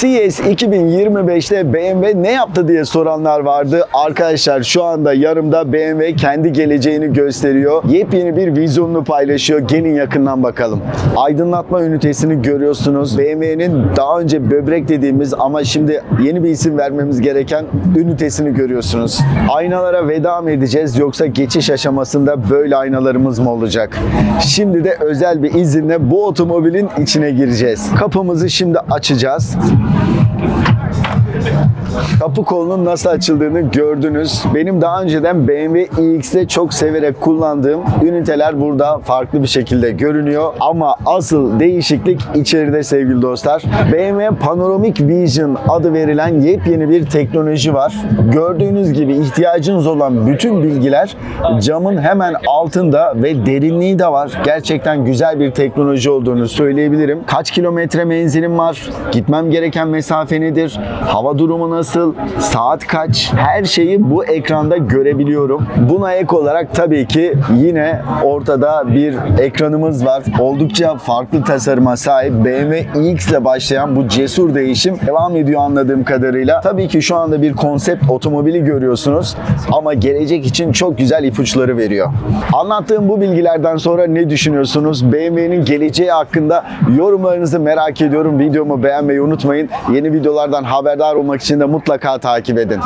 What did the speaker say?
CES 2025'te BMW ne yaptı diye soranlar vardı. Arkadaşlar şu anda yarımda BMW kendi geleceğini gösteriyor. Yepyeni bir vizyonunu paylaşıyor. Gelin yakından bakalım. Aydınlatma ünitesini görüyorsunuz. BMW'nin daha önce böbrek dediğimiz ama şimdi yeni bir isim vermemiz gereken ünitesini görüyorsunuz. Aynalara veda mı edeceğiz yoksa geçiş aşamasında böyle aynalarımız mı olacak? Şimdi de özel bir izinle bu otomobilin içine gireceğiz. Kapımızı şimdi açacağız. Thank you. Kapı kolunun nasıl açıldığını gördünüz. Benim daha önceden BMW iX'te çok severek kullandığım üniteler burada farklı bir şekilde görünüyor. Ama asıl değişiklik içeride sevgili dostlar. BMW Panoramic Vision adı verilen yepyeni bir teknoloji var. Gördüğünüz gibi ihtiyacınız olan bütün bilgiler camın hemen altında ve derinliği de var. Gerçekten güzel bir teknoloji olduğunu söyleyebilirim. Kaç kilometre menzilim var? Gitmem gereken mesafe nedir? Hava durumu nasıl? Saat kaç? Her şeyi bu ekranda görebiliyorum. Buna ek olarak tabii ki yine ortada bir ekranımız var. Oldukça farklı tasarıma sahip BMW iX ile başlayan bu cesur değişim devam ediyor anladığım kadarıyla. Tabii ki şu anda bir konsept otomobili görüyorsunuz ama gelecek için çok güzel ipuçları veriyor. Anlattığım bu bilgilerden sonra ne düşünüyorsunuz? BMW'nin geleceği hakkında yorumlarınızı merak ediyorum. Videomu beğenmeyi unutmayın. Yeni videolardan haberdar olmak için de mutlaka takip edin.